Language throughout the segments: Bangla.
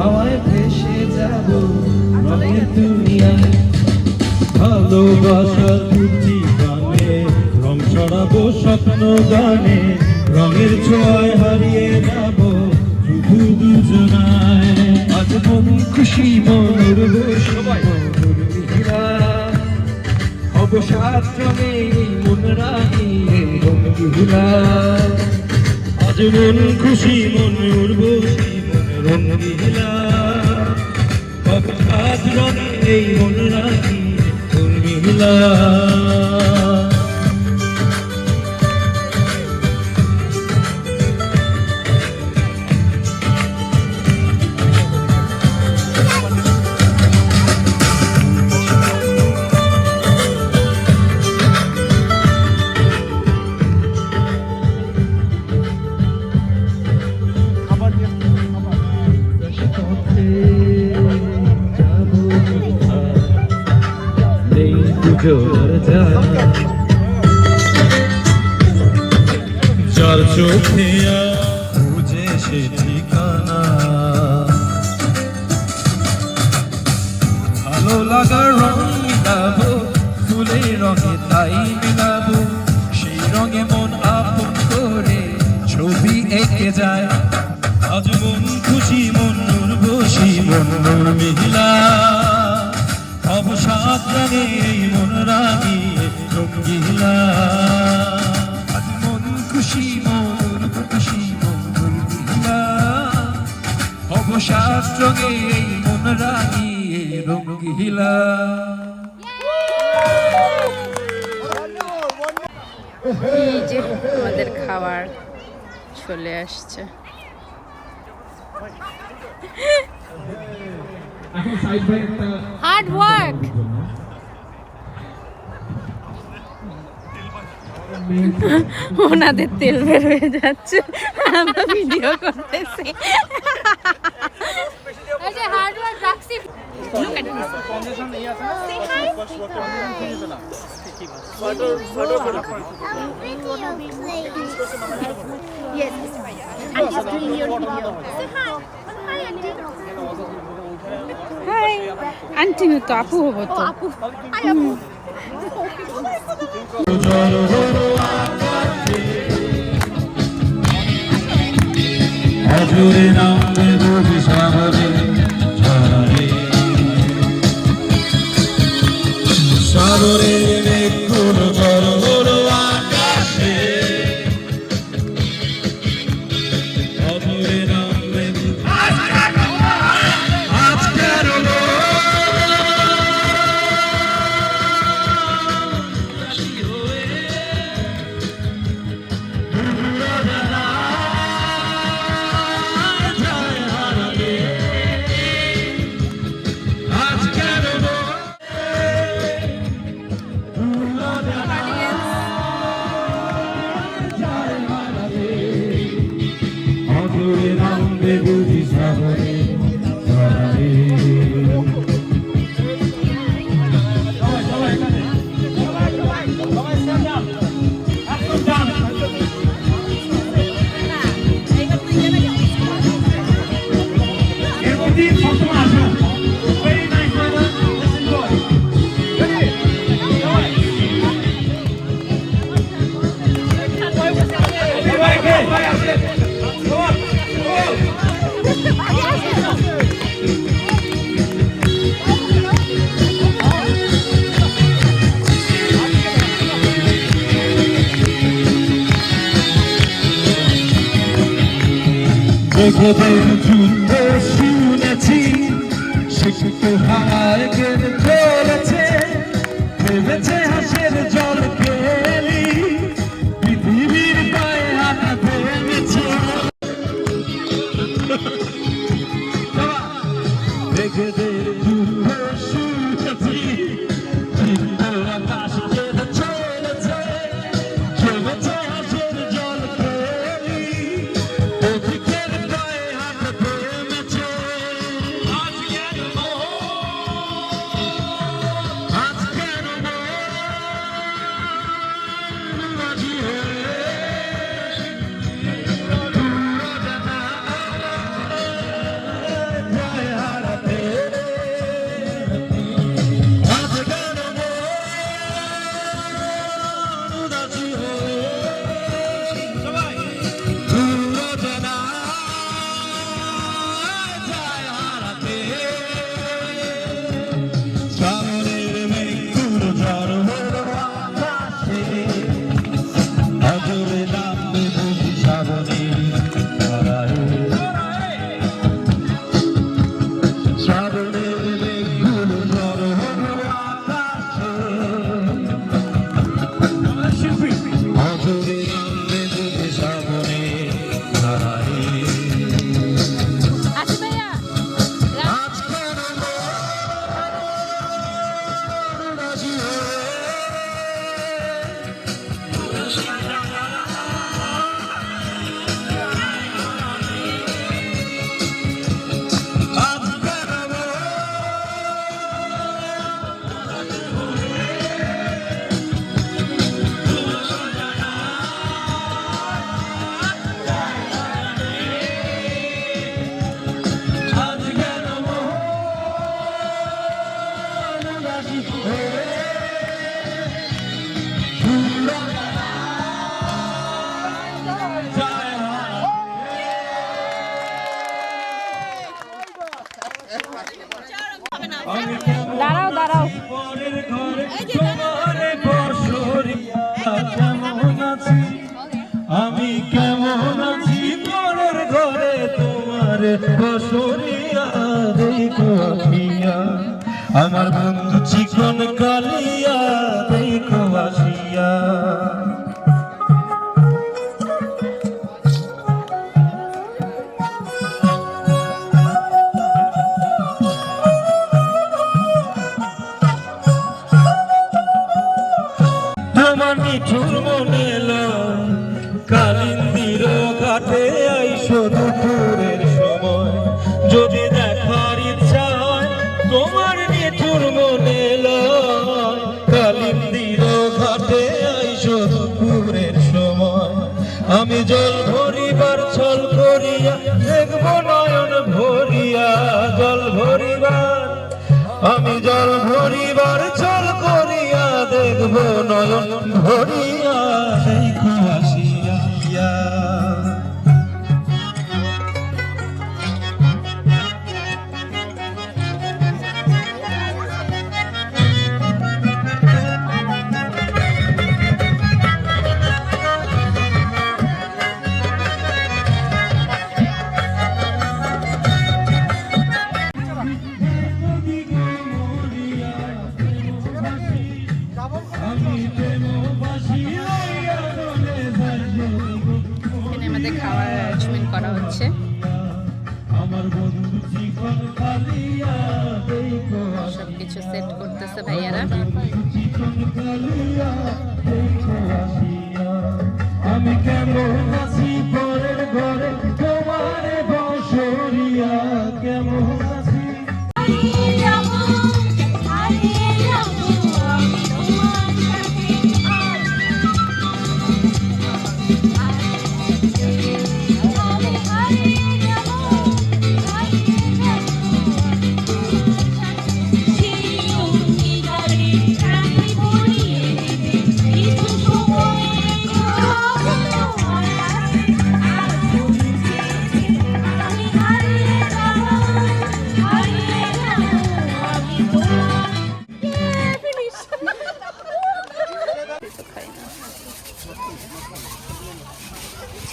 হাওয়ায় ভেসে যাব রঙের দুনিয়ায়। ভালোবাসা দুটি গানে রং ছড়াবো স্বপ্ন গানে রঙের ছোঁয়ায় হারিয়ে যাব শুধু দুজনায়। আজ মন খুশি মনুর সবাই। অবসাদ মন রঙিলা আজ মন খুশি মন উর্বশী মন রঙিলা আজ রঙে এই মন রাখি রঙিলা যার চোখে খুঁজে সে ঠিকানা। ভালো লাগার রং মিলাবো, ফুলের রঙে তাই মিলাবো। সেই রঙে মন আপন করে ছবি এঁকে যায়। আজ মন খুশি, মন নূর বসি, মন নূর মিহিলা। অবসাদ রঙে এই মন রাগি রঙ্গিলা। মন খুশি মন খুশি, মন মিহিলা অবসাদ রঙে এই মন রাগি রঙ্গিলা। এই যে আমাদের খাবার চলে আসছে। হার্ড ওয়ার্ক ওনাদের তেল বের হয়ে যাচ্ছে আমরা ভিডিও করতেছি হার্ড ওয়ার্ক রাখছি. Yes, I'm just doing your video. Say hi. Aunty না তো আপু হবো তো আপু হাই আপু হজুরে নামে রবি সাগরে ঝরে সাগরে জগতের যুদ্ধ শুনেছি শিক্ষিত হায় গেল চলেছে ভেবেছে হাসের জল খেলি পৃথিবীর পায়ে হানা ভেঙেছে জগতের বসরিয়া দেখো আসিয়া আমার বন্ধু চিকন কালিয়া দেখো আসিয়া তোমার নিঠুর জল ভরিবার চল করিয়া দেখব নয়ন ভরিয়া ভাইয়ারা আমি কেমন আছি পরের ঘরে? তোমার বসরিয়া কেমন আছি? হারিয়ে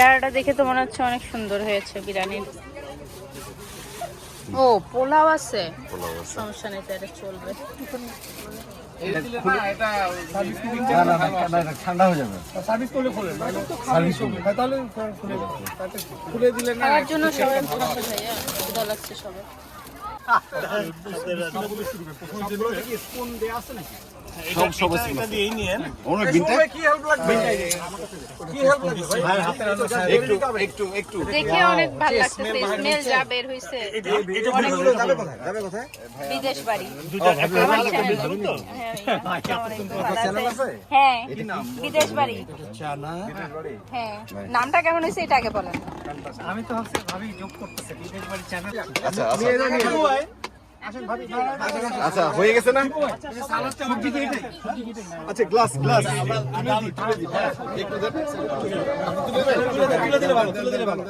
চেয়ারটা দেখে তো মনে হচ্ছে অনেক সুন্দর হয়েছে বিরিয়ানির। ও পোলাও আছে? সমস্যা নেই তো এটা চলবে ঠান্ডা হয়ে যাবে। খাওয়ার জন্য সবাই ভাইয়া লাগছে সবাই সব সব অনেক বিনতে একটু একটু একটু দেখে অনেক ভালো লাগতেছে স্মেল যা বের হইছে। বিদেশ বাড়ি। হ্যাঁ। হ্যাঁ হ্যাঁ নামটা কেমন হয়েছে এটা আগে বলেন। আচ্ছা আচ্ছা আচ্ছা হয়ে গেছে না? আচ্ছা গ্লাস গ্লাস একটু দেন তুলে দিলে ভালো তুলে দিলে ভালো